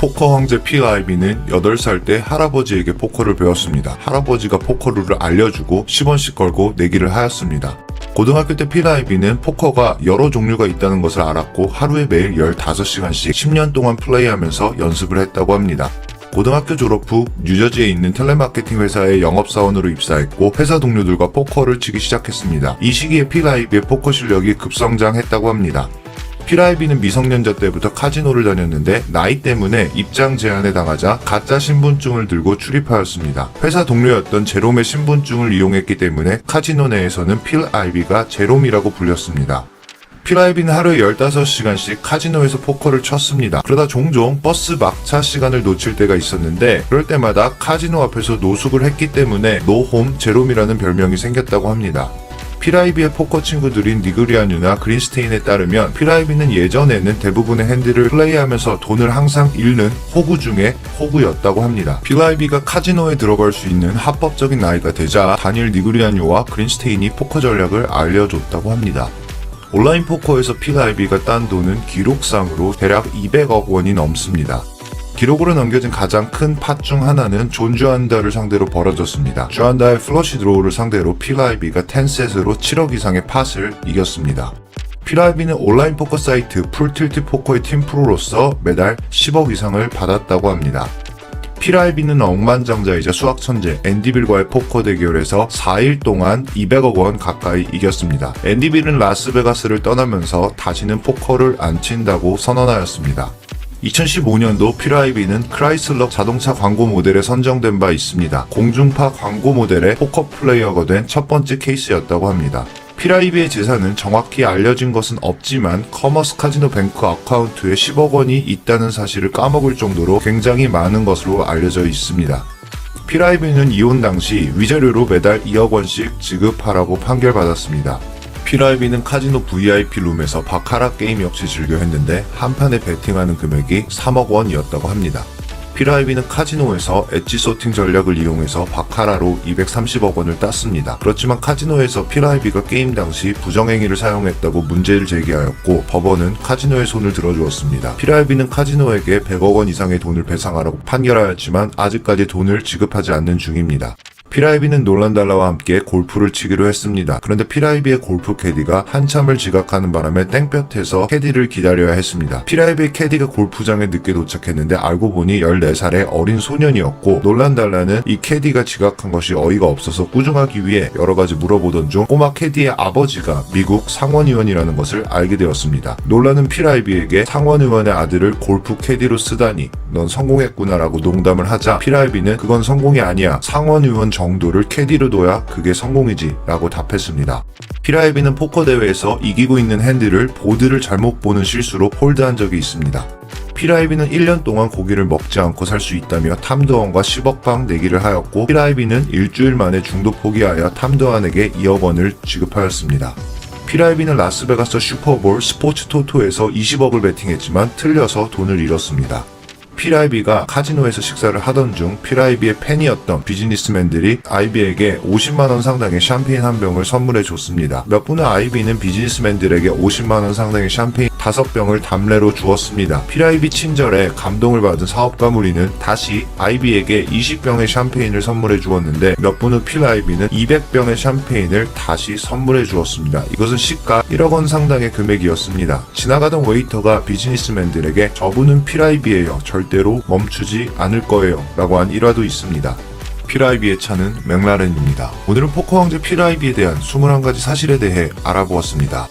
포커 황제 피라이비는 8살 때 할아버지에게 포커를 배웠습니다. 할아버지가 포커룰을 알려주고 10원씩 걸고 내기를 하였습니다. 고등학교 때 피라이비는 포커가 여러 종류가 있다는 것을 알았고 하루에 매일 15시간씩 10년 동안 플레이하면서 연습을 했다고 합니다. 고등학교 졸업 후 뉴저지에 있는 텔레마케팅 회사의 영업사원으로 입사했고 회사 동료들과 포커를 치기 시작했습니다. 이 시기에 피라이비의 포커 실력이 급성장했다고 합니다. 피라이비는 미성년자 때부터 카지노를 다녔는데 나이 때문에 입장 제한에 당하자 가짜 신분증을 들고 출입하였습니다. 회사 동료였던 제롬의 신분증을 이용했기 때문에 카지노 내에서는 필아이비가 제롬이라고 불렸습니다. 필아이비는 하루에 15시간씩 카지노에서 포커를 쳤습니다. 그러다 종종 버스 막차 시간을 놓칠 때가 있었는데 그럴 때마다 카지노 앞에서 노숙을 했기 때문에 노홈 제롬이라는 별명이 생겼다고 합니다. 피라이비의 포커 친구들인 니그리아뉴나 그린스테인에 따르면 피라이비는 예전에는 대부분의 핸들을 플레이하면서 돈을 항상 잃는 호구 중에 호구였다고 합니다. 피라이비가 카지노에 들어갈 수 있는 합법적인 나이가 되자 다니엘 니그리아뉴와 그린스테인이 포커 전략을 알려줬다고 합니다. 온라인 포커에서 피라이비가 딴 돈은 기록상으로 대략 200억 원이 넘습니다. 기록으로 남겨진 가장 큰 팟 중 하나는 존 주안다를 상대로 벌어졌습니다. 주안다의 플러시 드로우를 상대로 피라이비가 10셋으로 7억 이상의 팟을 이겼습니다. 피라이비는 온라인 포커 사이트 풀틸트 포커의 팀 프로로서 매달 10억 이상을 받았다고 합니다. 피라이비는 억만장자이자 수학 천재 앤디빌과의 포커 대결에서 4일 동안 200억 원 가까이 이겼습니다. 앤디빌은 라스베가스를 떠나면서 다시는 포커를 안 친다고 선언하였습니다. 2015년도 피라이비는 크라이슬러 자동차 광고 모델에 선정된 바 있습니다. 공중파 광고 모델의 포커 플레이어가 된 첫 번째 케이스였다고 합니다. 피라이비의 재산은 정확히 알려진 것은 없지만 커머스 카지노 뱅크 어카운트에 10억 원이 있다는 사실을 까먹을 정도로 굉장히 많은 것으로 알려져 있습니다. 피라이비는 이혼 당시 위자료로 매달 2억 원씩 지급하라고 판결받았습니다. 피라이비는 카지노 VIP 룸에서 바카라 게임 역시 즐겨 했는데 한 판에 베팅하는 금액이 3억 원이었다고 합니다. 피라이비는 카지노에서 엣지 소팅 전략을 이용해서 바카라로 230억 원을 땄습니다. 그렇지만 카지노에서 피라이비가 게임 당시 부정행위를 사용했다고 문제를 제기하였고 법원은 카지노의 손을 들어주었습니다. 피라이비는 카지노에게 100억 원 이상의 돈을 배상하라고 판결하였지만 아직까지 돈을 지급하지 않는 중입니다. 피라이비는 놀란 달러와 함께 골프를 치기로 했습니다. 그런데 피라이비의 골프 캐디가 한참을 지각하는 바람에 땡볕에서 캐디를 기다려야 했습니다. 피라이비의 캐디가 골프장에 늦게 도착했는데 알고 보니 14살의 어린 소년이었고 놀란 달러는 이 캐디가 지각한 것이 어이가 없어서 꾸중하기 위해 여러 가지 물어보던 중 꼬마 캐디의 아버지가 미국 상원의원이라는 것을 알게 되었습니다. 놀라는 피라이비에게 상원의원의 아들을 골프 캐디로 쓰다니 넌 성공했구나라고 농담을 하자 피라이비는 그건 성공이 아니야 상원의원 정 도를 캐디로 둬야 그게 성공이지 라고 답했습니다. 피라이비는 포커 대회에서 이기고 있는 핸들을 보드를 잘못 보는 실수로 폴드한 적이 있습니다. 피라이비는 1년 동안 고기를 먹지 않고 살 수 있다며 탐드원과 10억 방 내기를 하였고 피라이비는 일주일 만에 중도 포기하여 탐드원에게 2억 원을 지급하였습니다. 피라이비는 라스베가스 슈퍼볼 스포츠 토토에서 20억을 베팅했지만 틀려서 돈을 잃었습니다. 피라이비가 카지노에서 식사를 하던 중 피라이비의 팬이었던 비즈니스맨들이 아이비에게 50만원 상당의 샴페인 한 병을 선물해 줬습니다. 몇 분은 아이비는 비즈니스맨들에게 50만원 상당의 샴페인 5병을 담례로 주었습니다. 피라이비 친절에 감동을 받은 사업가 무리는 다시 아이비에게 20병의 샴페인을 선물해 주었는데 몇 분 후 피라이비는 200병의 샴페인을 다시 선물해 주었습니다. 이것은 시가 1억 원 상당의 금액이었습니다. 지나가던 웨이터가 비즈니스맨들에게 저분은 피라이비예요. 절대로 멈추지 않을 거예요. 라고 한 일화도 있습니다. 피라이비의 차는 맥라렌입니다. 오늘은 포커 황제 피라이비에 대한 21가지 사실에 대해 알아보았습니다.